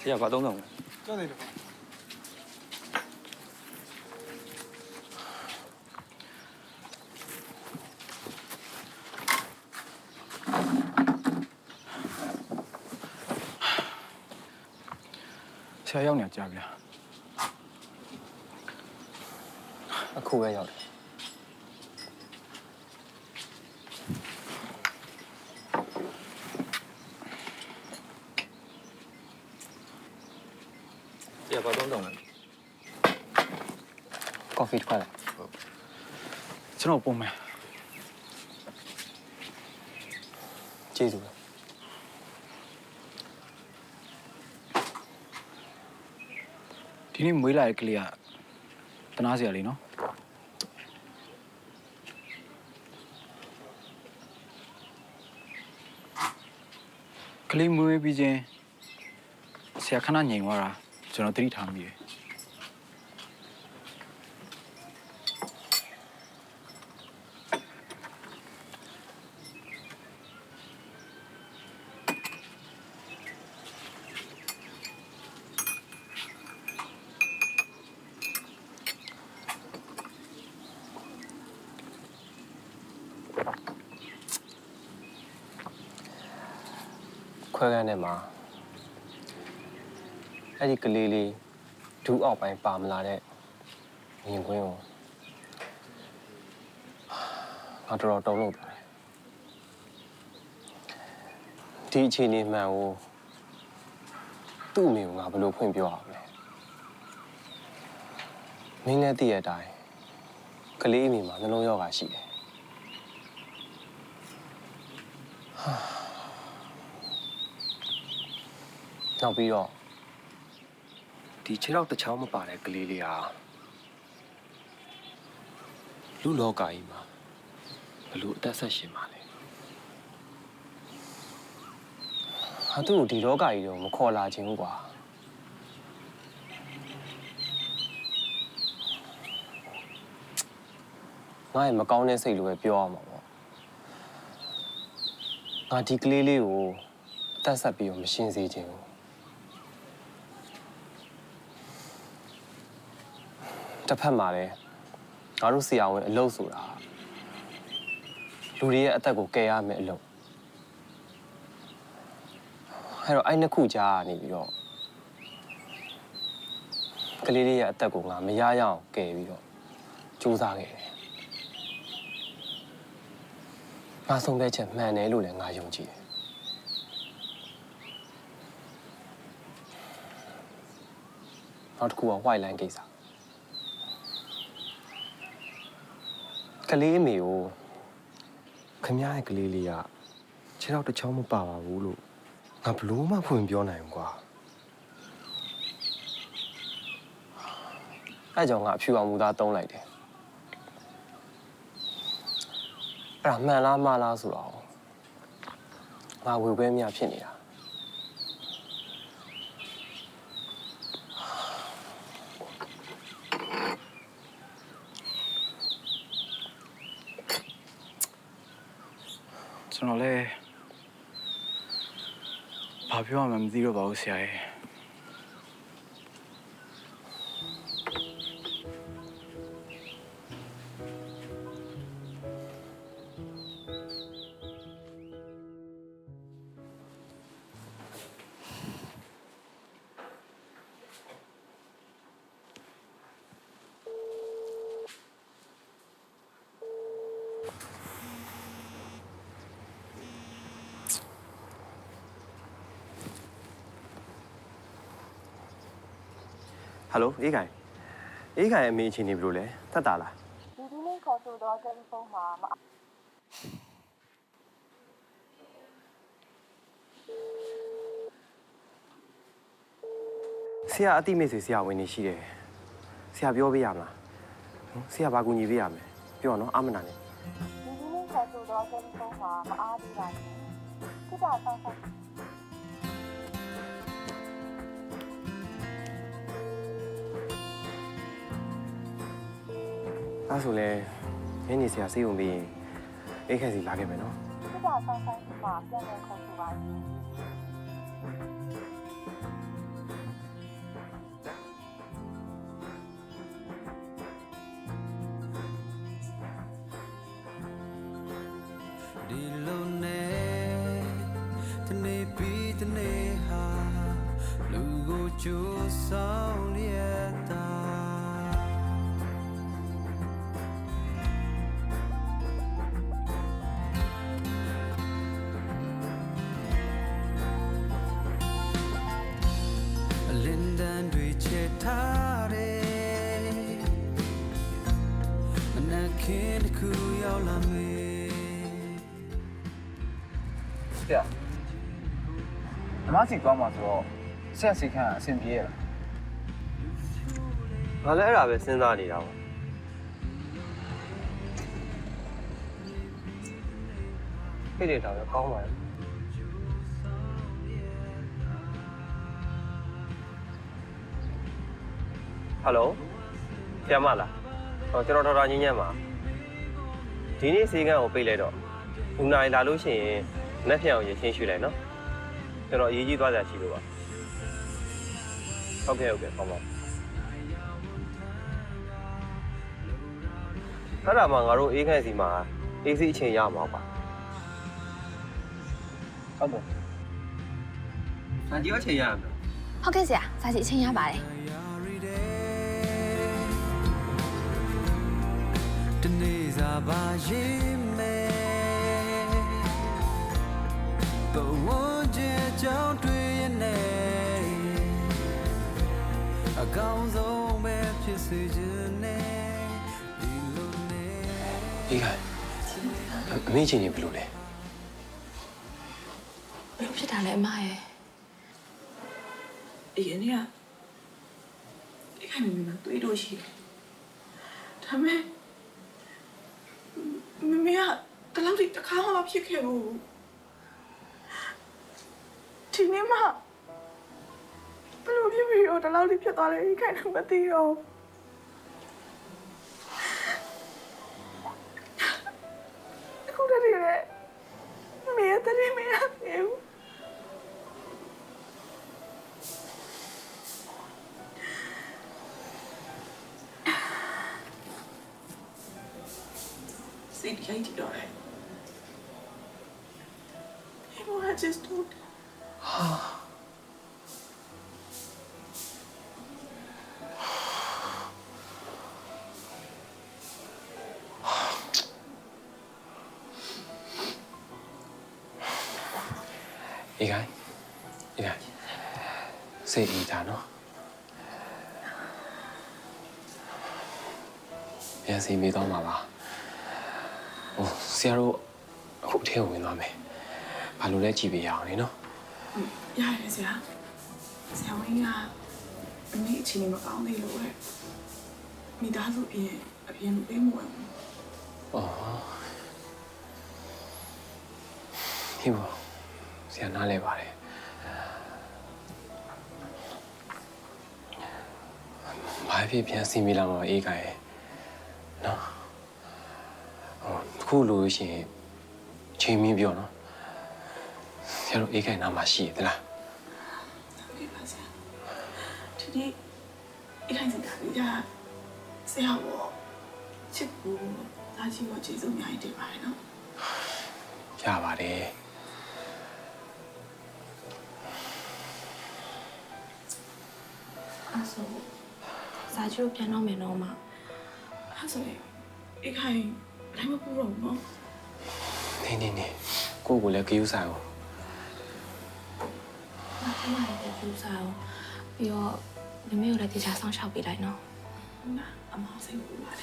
ဆရာဘာသုံးဆောင်လဲကြောက်နေတယ် ရာရောက်နေကြဗျာအခုပဲရောက်တယ်ဆရာဘာသုံးဆောင်လဲကော်ဖီတစ်ခွက်လိုက်ကျွန်တော်ပုံမယ်ကျေးဇူးပဲ ဒီနေ့မွေးလာတဲ့ကလေးကတနာစရာလေးနော်ကလေးမွေးပြီးချင်းဆရာခဏငြိမ်သွားတာကျွန်တော်သတိထားမိတယ် ခွဲခန်းထဲမှာအဲ့ဒီကလေးလေးဒူးအောက်ပိုင်းပါမလာတဲ့မြင်ကွင်းကိုငါတော်တော်တုံးလို့တယ်ဒီအချိန်လေးမှန်ကိုသူ့အမေကိုငါဘယ်လိုဖွင့်ပြောအောင်လဲမင်းလည်းသိရတဲ့အတိုင်းကလေးအမေမှာနှလုံးရောဂါရှိတယ် နောက်ပြီးတော့ဒီခြေထောက်တစ်ချောင်းမပါတဲ့ကလေးလေးဟာလူလောကကြီးမှာဘယ်လို့အသက်ဆက်ရှင်ပါလဲဟာသူ့ကိုဒီလောကကြီးတော့မခေါ်လာခြင်းဘူးကွာငါ့ရဲ့မကောင်းတဲ့စိတ်လိုပဲပြောရမှာပေါ့ငါဒီကလေးလေးကိုအသက်ဆက်ပြီးတော့မရှင်းစေခြင်းဘူး တစ်ဖက်မှာလည်းငါတို့ဆရာဝန်အလုပ်ဆိုတာလူတွေရဲ့အသက်ကိုကယ်ရမယ်အလုပ်အဲ့တော့အဲ့နှစ်ခုကြားကနေပြီးတော့ကလေးလေးရဲ့အသက်ကိုငါမရရအောင်ကယ်ပြီးတော့စူးစမ်းခဲ့တယ်ငါဆုံးဖြတ်ချက်မှန်တယ်လို့လည်းငါယုံကြည်တယ်နောက်တစ်ခုက white line ကိစ္စ ကလေးအမေကိုခမရရဲ့ကလေးလေးကခြေတော့တစ်ချောင်းမပါပါဘူးလို့ငါဘလို့မှဖွင့်ပြောနိုင်ဘူးကွာအဲကြောင့်ငါအဖြူအောင်မူသားတုံးလိုက်တယ်အဲ့ဒါမှန်လားမှားလားဆိုတော့ငါဝေခွဲမြဖြစ်နေတာ ကျွန်တော်လည်းဘာပြောရမှန်းမသိတော့ပါဘူးဆရာရဲ့ ဟယ်လိုအေးခိုင်အေးခိုင်အမေအချင်းနေဘယ်လိုလဲသက်တာလားဒီဒီလေးခေါ်ဆိုတော့တယ်လီဖုန်းမှာမအဆရာအတိမိတ်ဆွေဆရာဝင်နေရှိတယ်ဆရာပြောပေးရမလားဟမ်ဆရာဘာကူညီပေးရမလဲပြောတော့နော်အမနာနဲ့ဒီဒီလေးခေါ်ဆိုတော့တယ်လီဖုန်းမှာမအားသေးပါဘူးခိတာဆောင်းဆောင်း အဲ့ဆိုလဲညနေဆရာစေးုံပြီးရင်အိတ်ခက်စီလာခဲ့မယ်နော်စစ်တာဆောင်းဆိုင်မှာပြန်လည်ခေါ်ဆိုပါရှင်ဒီလိုနဲ့တနေ့ပြီးတနေ့ဟာလူကိုကြိုး ရောက်လာမေဆရာဓမ္မစီသွားမှာဆိုတော့ဆရာစီခန့်အဆင်ပြေရလားငါလည်းအဲ့ဒါပဲစဉ်းစားနေတာပါဖိတ်တယ်တော့ကောင်းပါရဲ့ဟယ်လိုဆရာမလားဟောကျွန်တော်ဒေါက်တာညင်းညံ့ပါ ဒီနေ့စေကန်းကိုပိတ်လိုက်တော့လူနာရီလာလို့ရှိရင်လက်ဖြံအောင်ရရှင်းရွှေ့လိုက်နော်ကျွန်တော်အရေးကြီးသွားကြရှိလို့ပါဟုတ်ကဲ့ဟုတ်ကဲ့ကောင်းပါအဲ့ဒါမှငါတို့အေးခန့်စီမှာအေးစီအချိန်ရမှာပါဟုတ်ပါ။အဒီအချိန်ရမှာဟုတ်ကဲ့ဆရာစာစီအချင်းရပါတယ် စားပါရင်မယ်ဘဝကျကြောင်းတွေ့ရနေအကောင်းဆုံးပဲဖြစ်စေခြင်းနဲ့ဒီလိုနဲ့အေးခန့်အမေချင်းနေဘယ်လိုလဲဘယ်လိုဖြစ်တာလဲအမရဲ့အရင်ကဒီခိုင်မင်းမတွေ့လို့ရှိတယ်ဒါပေမဲ့ မမေကတလောက်တိတစ်ခါမှမဖြစ်ခဲ့ဘူးဒီနေ့မှဘယ်လိုဖြစ်ပြီးတော့တလောက်တိဖြစ်သွားလဲဒီခိုင်လည်းမသိတော့အ စိတ်ရိုက်ကြည့်တော့တယ်ဒီမှာ just don't အေးခန့်အေးခန့်စိတ်အေးတာနော်ပြန်စီမေးတော့မှာပါဟို ဆရာတို့အခုအထဲကိုဝင်သွားမယ်ဘာလို့လဲကြည့်ပေးရအောင်လေနော်ရတယ်ဆရာဆရာဝန်ကအမေအချိန်မကောင်းသေးလို့လေမိသားစုပြင်အပြင်လူပေးမဝင်ဘူးဩဒီဘောဆရာနားလဲပါတယ်ဘာဖြစ်ပြန်စီမေးလာမှာပါအေးခန့်ရဲ့နော်ဟို ခုလို့ရှိရင်ချိန်မင်းပြောနော်ဆရာတို့အေးခန့်နားမှာရှိရသလားဟုတ်ကဲ့ပါဆရာဒီနေ့အခိုင်စကားကြဆရာဘောချစ်ကူဒါကြီးကိုကျေးဇူးအများကြီးတင်ပါတယ်နော်ရပါတယ်အဲ့ဆိုစာကြည့်ကိုပြန်တော့မယ်တော့မအဲ့ဆိုရင်အခိုင် လည်းမပူတော့ဘူးနော်နေနေနေကိုယ့်ကိုလည်းကြယူဆိုင်အောင်မထိုးရတဲ့ကျူစာကိုပြီးတော့မမေကိုလည်းတခြားဆောင်ရှောက်ပေးလိုက်နော်ဟုတ်လားအမောင်စိတ်ပူပါတ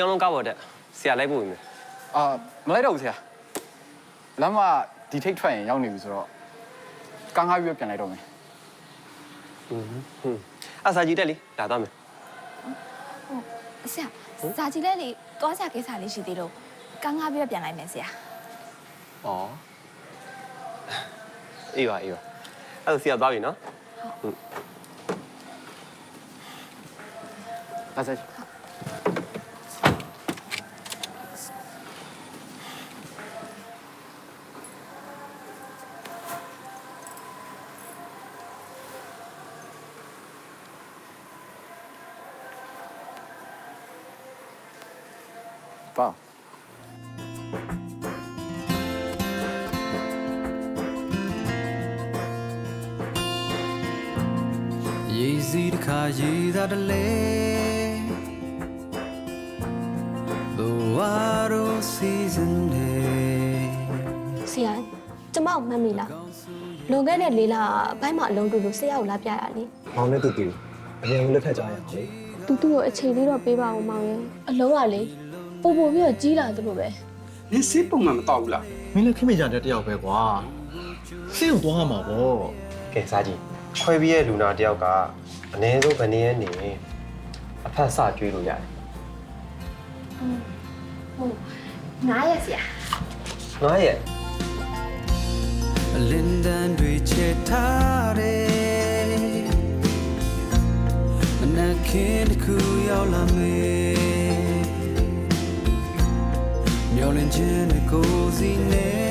ပြောင်းလုံးကားပေါ်တက်ဆရာလိုက်ပို့ပြီမယ်အာမလိုက်တော့ဘူးဆရာလမ်းမဒီထိတ်ထွက်ရင်ရောက်နေပြီဆိုတော့ကားငါးပြီးတော့ပြန်လိုက်တော့မယ်ဟွန်းအစာကြီးတက်လေလာသားမယ်ဆရာစာကြည့်လဲလေတွားစရာကိစ္စလေးရှိသေးလို့ကန်းကားပြီးတော့ပြန်လိုက်မယ်ဆရာဩအေးပါအေးပါအဲ့ဒါဆရာသွားပြီနော် ဒါဆက် ပါရေစီးတစ်ခါရေသာတလဲဘဝရောစီစဉ်နေဆရာကျမကိုမှတ်မိလားလွန်ခဲ့တဲ့လေးလဘိုင်းမှာအလုံးတူလို့ဆရာကိုလာပြရလေမောင်နဲ့တူတူအရင်ကလက်ထက်ကြရအောင်လေတူတူကိုအချိန်လေးတော့ပေးပါဦးမောင်ရဲ့အလုံးကလေ ပို့ပို့ပြီးတော့ကြီးလာသလိုပဲနင်စေးပုံမှန်မတော့ဘူးလားမင်းလည်းခင်မကြတဲ့တယောက်ပဲကွာစိတ်ကိုသွားမှာပေါ့ကဲစားကြည့်ခွဲပြီးရဲ့လူနာတယောက်ကအနည်းဆုံးဗနေရနေအဖက်စကျွေးလို့ရတယ်ဟုတ်ငားရဆရာငါရဲ့အလင်းတန်းတွေချက်ထားတယ်မနက်ခင်းတစ်ခုရောက်လာမေ မျောလင်းခြင်းနဲ့ကိုယ်စီနဲ့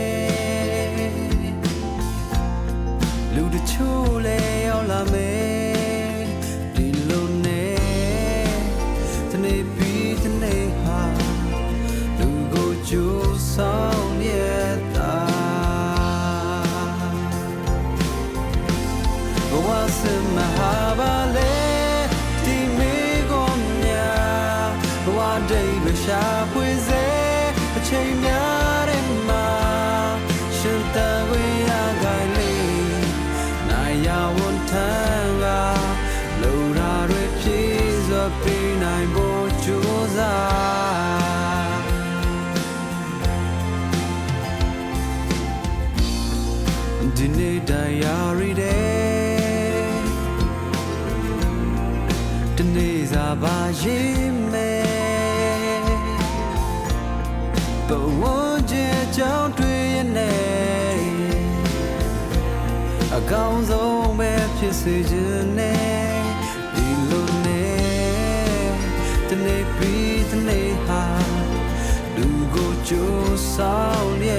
ချိန်များတဲ့မှာရှင်တန်ဝေးရခိုင်လေးနိုင်ရဝန်ထမ်းကလိုရာတွေပြည့်စွာပြနိုင်ဖို့ကြိုးစားဒီနေ့တရားရီတဲ့ဒီနေ့စားပါရေးမ ဘဝကျကြောင်းတွေ့ရနေအကောင်းဆုံးပဲဖြစ်စေခြင်းနဲ့ဒီလိုနဲ့ဒီနေ့ပြီးဒီနေ့ဟာလူကိုကြိုးဆောင်ရ